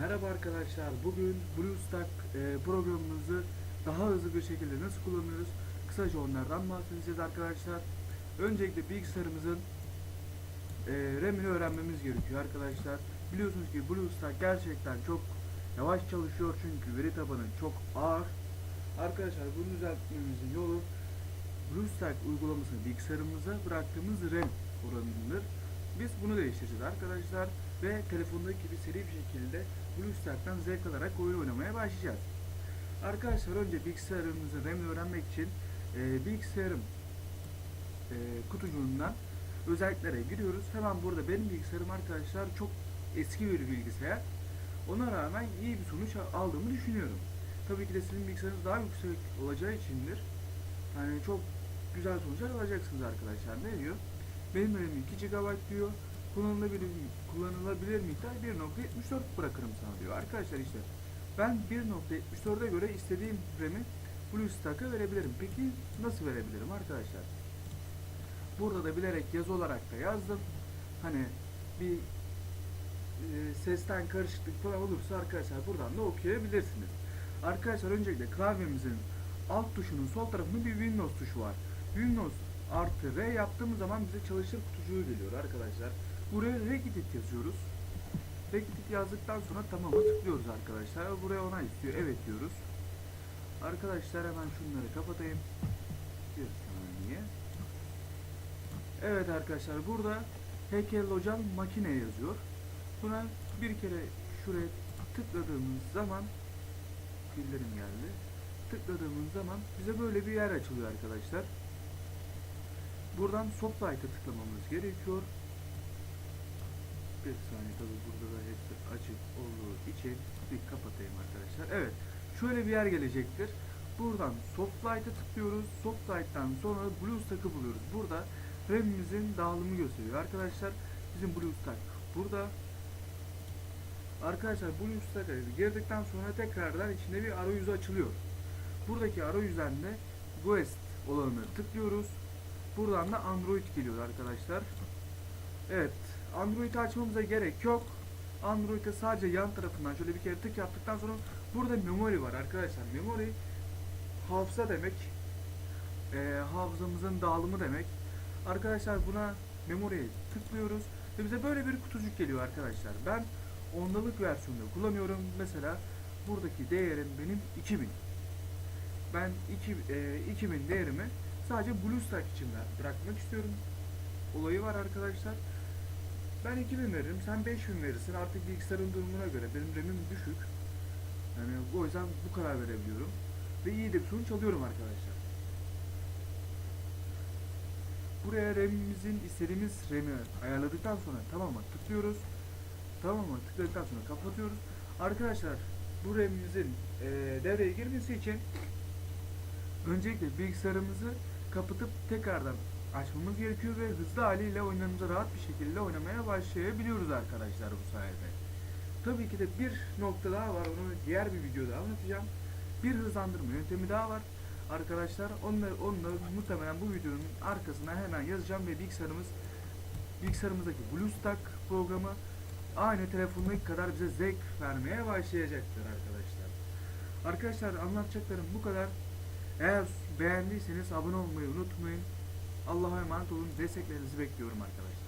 Merhaba arkadaşlar. Bugün BlueStack e, programımızı daha hızlı bir şekilde nasıl kullanıyoruz? Kısaca onlardan bahsedeceğiz arkadaşlar. Öncelikle bilgisayarımızın e, RAM'ini öğrenmemiz gerekiyor arkadaşlar. Biliyorsunuz ki BlueStack gerçekten çok yavaş çalışıyor çünkü veri tabanı çok ağır. Arkadaşlar bunu düzeltmemizin yolu BlueStack uygulamasını bilgisayarımıza bıraktığımız RAM oranıdır. Biz bunu değiştireceğiz arkadaşlar ve telefondaki gibi seri bir şekilde BlueStack'tan zevk alarak oyun oynamaya başlayacağız. Arkadaşlar önce bilgisayarımızın RAM'ini öğrenmek için e, bilgisayarım e, kutucuğundan özelliklere giriyoruz. Hemen burada benim bilgisayarım arkadaşlar çok eski bir bilgisayar. Ona rağmen iyi bir sonuç aldığımı düşünüyorum. Tabii ki de sizin bilgisayarınız daha yüksek olacağı içindir. Yani çok güzel sonuçlar alacaksınız arkadaşlar. Ne diyor? Benim RAM'im 2 GB diyor. Kullanılabilir, kullanılabilir miktar 1.74 bırakırım sana diyor. Arkadaşlar işte ben 1.74'e göre istediğim RAM'i BlueStack'a verebilirim. Peki nasıl verebilirim arkadaşlar? Burada da bilerek yazı olarak da yazdım. Hani bir e, sesten karışıklık falan olursa arkadaşlar buradan da okuyabilirsiniz. Arkadaşlar öncelikle klavyemizin alt tuşunun sol tarafında bir Windows tuşu var. Windows artı R yaptığımız zaman bize çalışır kutucuğu geliyor arkadaşlar. Buraya Regedit yazıyoruz. Regedit yazdıktan sonra tamam'a tıklıyoruz arkadaşlar. Buraya onay istiyor. Evet diyoruz. Arkadaşlar hemen şunları kapatayım. Bir saniye. Evet arkadaşlar burada Heykel Hocam makine yazıyor. Buna bir kere şuraya tıkladığımız zaman bildirim geldi. Tıkladığımız zaman bize böyle bir yer açılıyor arkadaşlar. Buradan Softlight'a tıklamamız gerekiyor. Bir saniye tabi burada da hepsi açık olduğu için bir kapatayım arkadaşlar. Evet şöyle bir yer gelecektir. Buradan Softlight'a tıklıyoruz. Softlight'tan sonra BlueStack'ı buluyoruz. Burada RAM'imizin dağılımı gösteriyor. Arkadaşlar bizim BlueStack burada. Arkadaşlar BlueStack'a girdikten sonra tekrardan içinde bir arayüzü açılıyor. Buradaki arayüzden de Guest olanı tıklıyoruz. Buradan da Android geliyor arkadaşlar. Evet. Android'i açmamıza gerek yok. Android'e sadece yan tarafından şöyle bir kere tık yaptıktan sonra burada memory var arkadaşlar. Memory hafıza demek. Ee, hafızamızın dağılımı demek. Arkadaşlar buna memory'e tıklıyoruz ve bize böyle bir kutucuk geliyor arkadaşlar. Ben ondalık versiyonunu kullanıyorum. Mesela buradaki değerim benim 2000. Ben 2, e, 2000 değerimi sadece BlueStack için bırakmak istiyorum. Olayı var arkadaşlar. Ben 2000 veririm, sen 5000 verirsin. Artık bilgisayarın durumuna göre benim RAM'im düşük. Yani o yüzden bu kadar verebiliyorum. Ve iyi de bir sonuç alıyorum arkadaşlar. Buraya RAM'imizin istediğimiz RAM'i ayarladıktan sonra tamam'a tıklıyoruz. Tamam'a tıkladıktan sonra kapatıyoruz. Arkadaşlar bu RAM'imizin e, devreye girmesi için öncelikle bilgisayarımızı kapatıp tekrardan açmamız gerekiyor ve hızlı haliyle oyunlarımıza rahat bir şekilde oynamaya başlayabiliyoruz arkadaşlar bu sayede. Tabii ki de bir nokta daha var onu diğer bir videoda anlatacağım. Bir hızlandırma yöntemi daha var. Arkadaşlar onları, onları muhtemelen bu videonun arkasına hemen yazacağım ve bilgisayarımız bilgisayarımızdaki BlueStack programı aynı telefondaki kadar bize zevk vermeye başlayacaktır arkadaşlar. Arkadaşlar anlatacaklarım bu kadar. Eğer beğendiyseniz abone olmayı unutmayın. Allah'a emanet olun. Desteklerinizi bekliyorum arkadaşlar.